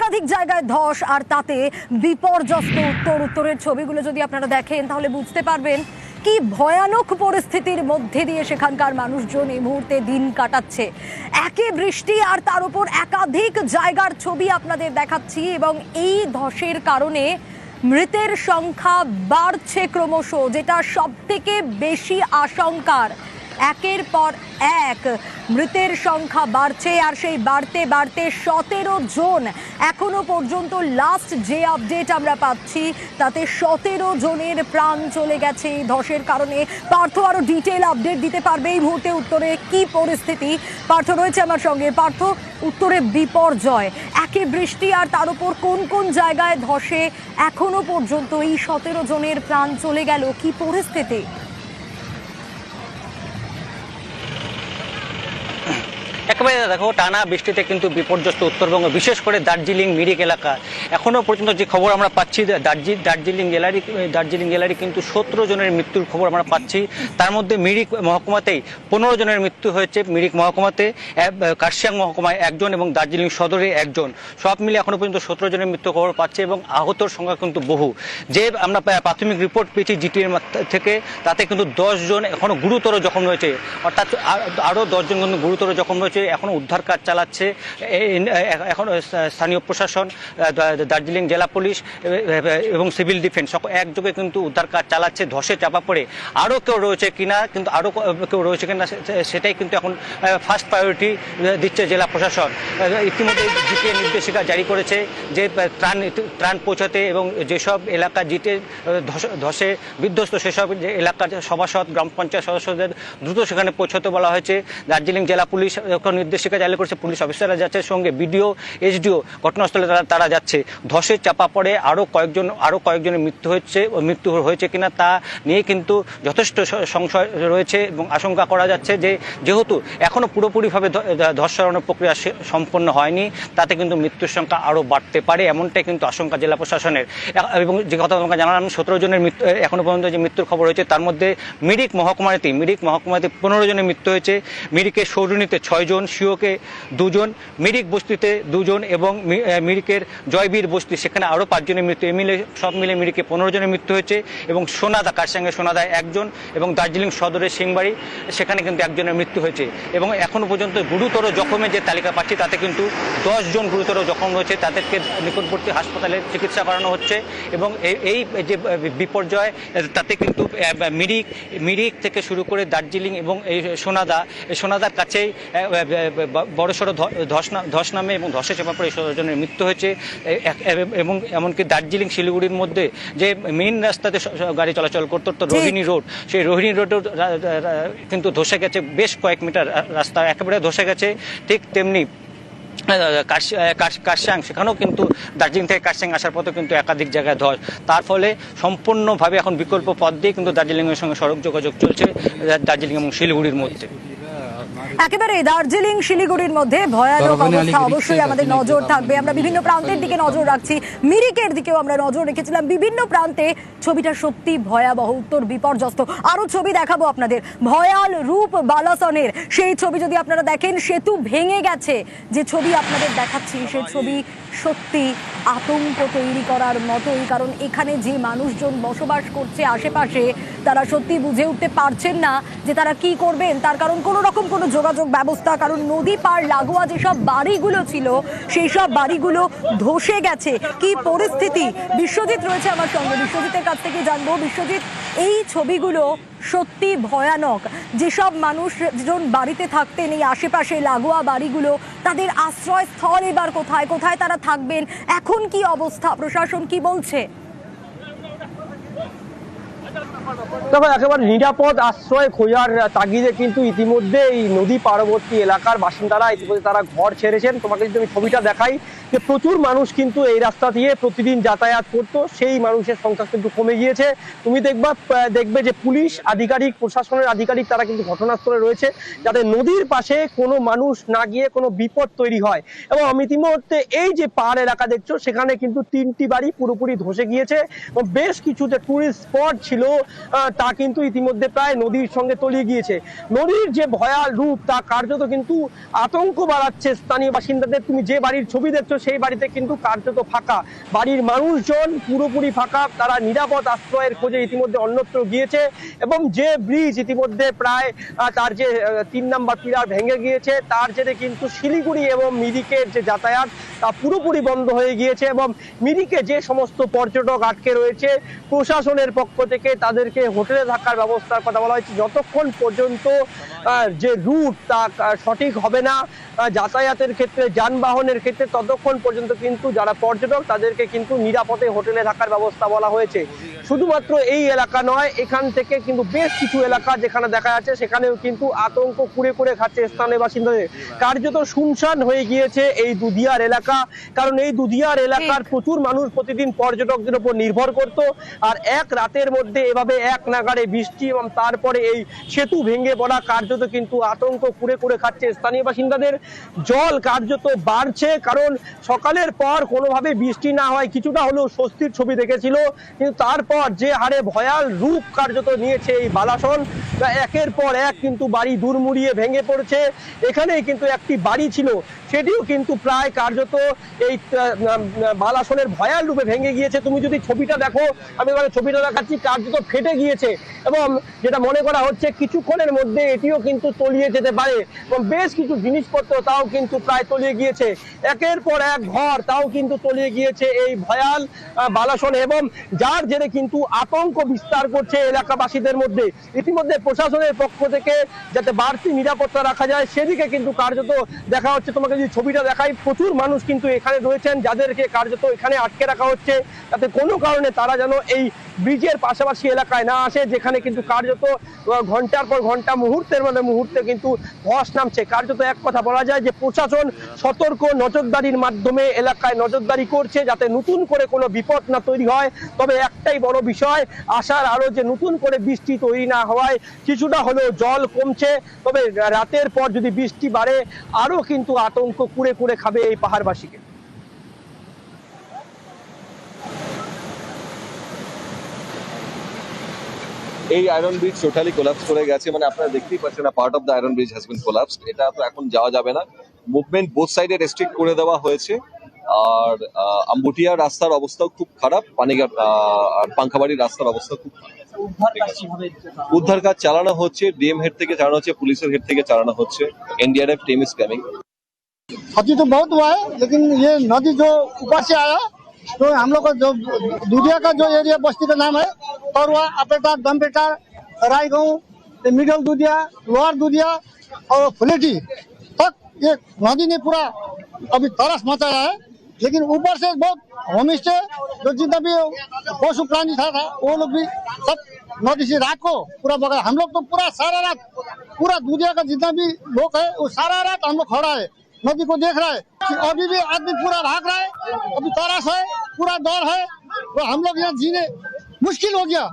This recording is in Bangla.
একাধিক জায়গায় ধস আর তাতে বিপর্যস্ত উত্তর উত্তরের ছবিগুলো যদি আপনারা দেখেন, তাহলে বুঝতে পারবেন কি ভয়ানক পরিস্থিতির মধ্যে দিয়ে সেখানকার মানুষজন এই মুহূর্তে দিন কাটাচ্ছে। একে বৃষ্টি আর তার উপর একাধিক জায়গার ছবি আপনাদের দেখাচ্ছি এবং এই ধসের কারণে মৃতের সংখ্যা বাড়ছে ক্রমশ, যেটা সব থেকে বেশি আশঙ্কার। একের পর এক। মৃতের সংখ্যা বাড়ছে আর সেই বাড়তে বাড়তে সতেরো জন। এখনও পর্যন্ত লাস্ট যে আপডেট আমরা পাচ্ছি, তাতে সতেরো জনের প্রাণ চলে গেছে এই ধসের কারণে। পার্থ আরও ডিটেল আপডেট দিতে পারবে এই মুহূর্তে উত্তরে কি পরিস্থিতি। পার্থ রয়েছে আমার সঙ্গে। পার্থ, উত্তরে বিপর্যয়। একে বৃষ্টি আর তার উপর কোন কোন জায়গায় ধসে এখনও পর্যন্ত এই সতেরো জনের প্রাণ চলে গেল? কি পরিস্থিতি? একেবারে দেখো, টানা বৃষ্টিতে কিন্তু বিপর্যস্ত উত্তরবঙ্গ, বিশেষ করে দার্জিলিং, মিরিক এলাকা। এখনও পর্যন্ত যে খবর আমরা পাচ্ছি দার্জি দার্জিলিং জেলারই দার্জিলিং জেলারই কিন্তু সতেরো জনের মৃত্যুর খবর আমরা পাচ্ছি। তার মধ্যে মিরিক মহকুমাতেই পনেরো জনের মৃত্যু হয়েছে, মিরিক মহকুমাতে কার্শিয়াং মহকুমায় একজন এবং দার্জিলিং সদরে একজন। সব মিলে এখনও পর্যন্ত সতেরো জনের মৃত্যু খবর পাচ্ছে এবং আহতর সংখ্যা কিন্তু বহু। যে আমরা প্রাথমিক রিপোর্ট পেয়েছি জিটির থেকে, তাতে কিন্তু দশ জন এখনও গুরুতর জখম রয়েছে। অর্থাৎ আ- আরও দশজন কিন্তু গুরুতর জখম রয়েছে এখনও উদ্ধার কাজ চালাচ্ছে। এখন স্থানীয় প্রশাসন দার্জিলিং জেলা পুলিশ এবং সিভিল ডিফেন্স একযোগে কিন্তু উদ্ধার কাজ চালাচ্ছে, ধসে চাপা পড়ে। আরও কেউ রয়েছে কিনা, কিন্তু আরও কেউ রয়েছে কিনা সেটাই কিন্তু এখন ফার্স্ট প্রায়োরিটি দিচ্ছে জেলা প্রশাসন। ইতিমধ্যে জিটিএ নির্দেশিকা জারি করেছে যে ত্রাণ ত্রাণ পৌঁছাতে এবং যেসব এলাকা জিটে ধস- বিধ্বস্ত সেসব এলাকার সভাসদ, গ্রাম পঞ্চায়েত সদস্যদের দ্রুত সেখানে পৌঁছাতে বলা হয়েছে। দার্জিলিং জেলা পুলিশ এখন নির্দেশিকা জারি করেছে পুলিশ অফিসাররা যাচ্ছে, সঙ্গে বিডিও, এসডিও, ঘটনাস্থলে তারা তারা যাচ্ছে। ধসে চাপা পড়ে আরও কয়েকজন আরও কয়েকজনের মৃত্যু হচ্ছে, মৃত্যু হয়েছে কিনা তা নিয়ে কিন্তু যথেষ্ট সংশয় রয়েছে এবং আশঙ্কা করা যাচ্ছে যে, যেহেতু এখনও পুরোপুরিভাবে ধস সরানোর প্রক্রিয়া সম্পন্ন হয়নি, তাতে কিন্তু মৃত্যুর সংখ্যা আরও বাড়তে পারে, এমনটাই কিন্তু আশঙ্কা জেলা প্রশাসনের। এবং যে কথা তোমাকে জানালাম, সতেরো জনের মৃত্যু এখনও পর্যন্ত যে মৃত্যুর খবর হয়েছে, তার মধ্যে মিরিক মহকুমাতে মিরিক মহকুমাতে পনেরো জনের মৃত্যু হয়েছে, মিরিকের সৌরুনিতে ছয়জন শিওকে দুজন, মিরিক বস্তিতে দুজন এবং মিরিকের জয়বীর বস্তি, সেখানে আরও পাঁচজনের মৃত্যু মিলে সব মিলে মিরিকে পনেরো জনের মৃত্যু হয়েছে এবং সোনাদা, কার সঙ্গে সোনাদায় একজন এবং দার্জিলিং সদরের সিংবাড়ি, সেখানে কিন্তু একজনের মৃত্যু হয়েছে। এবং এখনও পর্যন্ত গুরুতর জখমের যে তালিকা পাচ্ছি, তাতে কিন্তু দশ জন গুরুতর জখম রয়েছে, তাদেরকে নিকটবর্তী হাসপাতালে চিকিৎসা করানো হচ্ছে এবং এই যে বিপর্যয়, তাতে কিন্তু মিরিক মিরিক থেকে শুরু করে দার্জিলিং এবং এই সোনাদা সোনাদার কাছেই বড় সড়ো ধস ধস নামে এবং ধসে চাপা পড়ে জনের মৃত্যু হয়েছে। এবং এমনকি দার্জিলিং শিলিগুড়ির মধ্যে যে মেইন রাস্তাতে গাড়ি চলাচল করতো তো রোহিণী রোড সেই রোহিণী রোডও কিন্তু ধসে গেছে বেশ কয়েক মিটার রাস্তা একেবারে ধসে গেছে। ঠিক তেমনি কাশিয়াং সেখানেও কিন্তু দার্জিলিং থেকে কাশিয়াং আসার পথে কিন্তু একাধিক জায়গায় ধস। তার ফলে সম্পূর্ণভাবে এখন বিকল্প পথ দিয়ে কিন্তু দার্জিলিংয়ের সঙ্গে সড়ক যোগাযোগ চলছে দার্জিলিং এবং শিলিগুড়ির মধ্যে। একেবারে দার্জিলিং শিলিগুড়ির মধ্যে ভয়ানক অবস্থা অবশ্যই আমাদের নজর থাকবে। আমরা বিভিন্ন প্রান্তের দিকে নজর রাখছি। মিরিকের দিকেও আমরা নজর রেখেছিলাম। বিভিন্ন প্রান্তে ছবিটা সত্যি ভয়াবহ উত্তর বিপর্যস্ত। আরও ছবি দেখাবো আপনাদের। ভয়াল রূপ বালাসনের সেই ছবি যদি আপনারা দেখেন সেতু ভেঙে গেছে। যে ছবি আপনাদের দেখাচ্ছি সেই ছবি সত্যি আতঙ্ক তৈরি করার মতোই। কারণ এখানে যে মানুষজন বসবাস করছে আশেপাশে তারা সত্যি বুঝে উঠতে পারছেন না যে তারা কি করবেন। তার কারণ কোনো রকম কোনো যোগাযোগ ব্যবস্থা, কারণ নদী পার লাগোয়া যেসব বাড়িগুলো ছিল সেই সব বাড়িগুলো ধসে গেছে। কি পরিস্থিতি? বিশ্বজিৎ রয়েছে আমার সঙ্গে। বিশ্বজিতের কাছ থেকে জানব, বিশ্বজিৎ, এই ছবিগুলো সত্যি ভয়ানক। যেসব মানুষ মানুষজন বাড়িতে থাকতেন, এই আশেপাশে লাগোয়া বাড়িগুলো, তাদের আশ্রয়স্থল এবার কোথায়? কোথায় তারা থাকবেন? এখন কি অবস্থা? প্রশাসন কি বলছে? দেখো, একেবারে নিরাপদ আশ্রয় খোঁজার তাগিদে কিন্তু ইতিমধ্যে এই নদী পার্বতী এলাকার বাসিন্দারা ইতিমধ্যে তারা ঘর ছেড়েছেন। তোমাকে যদি আমি ছবিটা দেখাই যে প্রচুর মানুষ কিন্তু এই রাস্তা দিয়ে প্রতিদিন যাতায়াত করতো, সেই মানুষের সংখ্যা কিন্তু কমে গিয়েছে। তুমি দেখবা দেখবে যে পুলিশ আধিকারিক, প্রশাসনের আধিকারিক তারা কিন্তু ঘটনাস্থলে রয়েছে, যাতে নদীর পাশে কোনো মানুষ না গিয়ে কোনো বিপদ তৈরি হয়। এবং আমি ইতিমধ্যে এই যে পাহাড় এলাকা দেখছ, সেখানে কিন্তু তিনটি বাড়ি পুরোপুরি ধসে গিয়েছে। এবং বেশ কিছু যে টুরিস্ট স্পট ছিল। তা কিন্তু ইতিমধ্যে প্রায় নদীর সঙ্গে তলিয়ে গিয়েছে। নদীর যে ভয়াল রূপ, তা কার্যত কিন্তু আতঙ্ক বাড়াচ্ছে স্থানীয় বাসিন্দাদের। তুমি যে বাড়ির ছবি দেখছ, সেই বাড়িতে কিন্তু কার্যত ফাঁকা। বাড়ির মানুষজন পুরোপুরি ফাঁকা, তারা নিরাপদ আশ্রয়ের খোঁজে ইতিমধ্যে অন্যত্র গিয়েছে এবং যে ব্রিজ ইতিমধ্যে প্রায় তার যে তিন নাম্বার পিলার ভেঙে গিয়েছে, তার জেরে কিন্তু শিলিগুড়ি এবং মিরিকের যে যাতায়াত, তা পুরোপুরি বন্ধ হয়ে গিয়েছে এবং মিরিকে যে সমস্ত পর্যটক আটকে রয়েছে, প্রশাসনের পক্ষ থেকে তাদেরকে হোটেলে থাকার ব্যবস্থার কথা বলা হয়েছে। যতক্ষণ পর্যন্ত যে রুট তা সঠিক হবে না যাতায়াতের ক্ষেত্রে যানবাহনের ক্ষেত্রে ততক্ষণ পর্যন্ত কিন্তু যারা পর্যটক তাদেরকে কিন্তু নিরাপদে হোটেলে থাকার ব্যবস্থা বলা হয়েছে। শুধুমাত্র এই এলাকা নয় এখান থেকে কিন্তু বেশ কিছু এলাকা যেখানে দেখা যাচ্ছে সেখানেও কিন্তু আতঙ্ক কুড়ে কুড়ে খাচ্ছে স্থানীয় বাসিন্দাদের। কার্যত শুনশান হয়ে গিয়েছে এই দুধিয়ার এলাকা কারণ এই দুধিয়ার এলাকার প্রচুর মানুষ প্রতিদিন পর্যটকদের উপর নির্ভর করত আর এক রাতের মধ্যে এভাবে এক নাগাড়ে বৃষ্টি এবং তারপরে এই সেতু ভেঙে পড়া কার্যত কিন্তু আতঙ্ক কুড়ে কুড়ে খাচ্ছে স্থানীয় বাসিন্দাদের। জল কার্যত বাড়ছে কারণ সকালের পর কোনোভাবে বৃষ্টি না হয়, কিছুটা হলেও স্বস্তির ছবি দেখেছিল। কিন্তু তারপর যে হারে ভয়াল রূপ কার্যত নিয়েছে এই বালাসন একের পর এক কিন্তু বাড়ি দুরমুড়িয়ে ভেঙে পড়ছে। এখানেই কিন্তু একটি বাড়ি ছিল, সেটিও কিন্তু প্রায় কার্যত এই বালাসনের ভয়াল রূপে ভেঙে গিয়েছে। তুমি যদি ছবিটা দেখো, আমি এখানে ছবিটা দেখাচ্ছি, কার্যত ফেটে গিয়েছে এবং যেটা মনে করা হচ্ছে কিছুক্ষণের মধ্যে এটিও কিন্তু তলিয়ে যেতে পারে এবং বেশ কিছু জিনিসপত্র তাও কিন্তু প্রায় তলিয়ে গিয়েছে। একের পর এক ঘর তাও কিন্তু তলিয়ে গিয়েছে এই ভয়াল বালাসন এবং যার জেরে কিন্তু আতঙ্ক বিস্তার করছে এলাকাবাসীদের মধ্যে। ইতিমধ্যে প্রশাসনের পক্ষ থেকে যাতে বাড়তি নিরাপত্তা রাখা যায়, সেদিকে কিন্তু কার্যত দেখা হচ্ছে। তোমাকে যদি ছবিটা দেখাই, প্রচুর মানুষ কিন্তু এখানে রয়েছেন, যাদেরকে কার্যত এখানে আটকে রাখা হচ্ছে। যাতে কোনো কারণে তারা যেন এই ব্রিজের পাশাপাশি এলাকায় না আসে, যেখানে কিন্তু কার্যত ঘণ্টার পর ঘণ্টা, মুহূর্তের মানে মুহূর্তে কিন্তু ধস নামছে। কার্যত এক কথা বলা যায় যে প্রশাসন সতর্ক নজরদারির মাধ্যমে এলাকায় নজরদারি করছে যাতে নতুন করে কোনো বিপদ না তৈরি হয়। তবে একটাই বড় বিষয় আসার আরও যে নতুন করে বৃষ্টি তৈরি না হওয়ায় কিছুটা হলেও জল কমছে। তবে রাতের পর যদি বৃষ্টি বাড়ে আরও কিন্তু আতঙ্ক কুড়ে কুড়ে খাবে এই পাহাড়বাসীকে। এই আয়রন ব্রিজ টোটালি কোলাপস করে গেছে মানে আপনারা দেখতেই পাচ্ছেন না part of the iron bridge has been collapse এটা তো এখন যাওয়া যাবে না মুভমেন্ট বোথ সাইডে রেস্ট্রিক্ট করে দেওয়া হয়েছে আর আহ, আম্বুটিয়া রাস্তার অবস্থাও খুব খারাপ পানিঘাট আহ, আর পাঙ্খাবাড়ির রাস্তার অবস্থা খুব খারাপ উদ্ধার কাজ চালানো হচ্ছে ডিএম হেড থেকে চালানো হচ্ছে পুলিশের হেড থেকে চালানো হচ্ছে এনডিআরএফ টিম ইজ কামিং क्षति तो बहुत हुआ है लेकिन ये नदी जो ऊपर से आया तो हम लोग का जो दुधिया का जो एरिया बस्ती का नाम है तरुआ अपेटा दमपेटा रायगांव मिडल दुधिया लोअर दुधिया और फुलेटी तक ये नदी ने पूरा अभी तरस मचाया है। लेकिन ऊपर से बहुत होम स्टे जो जितना भी पशु प्राणी था, था वो लोग भी सब नदी से रात को पूरा बगा हम लोग तो पूरा सारा रात पूरा दुनिया का जितना भी लोग है वो सारा रात हम लोग खड़ा है नदी को देख रहा है कि अभी भी आदमी पूरा भाग रहा है अभी तरस है पूरा डर है। तो हम लोग यहाँ जीने مشکل ہو گیا۔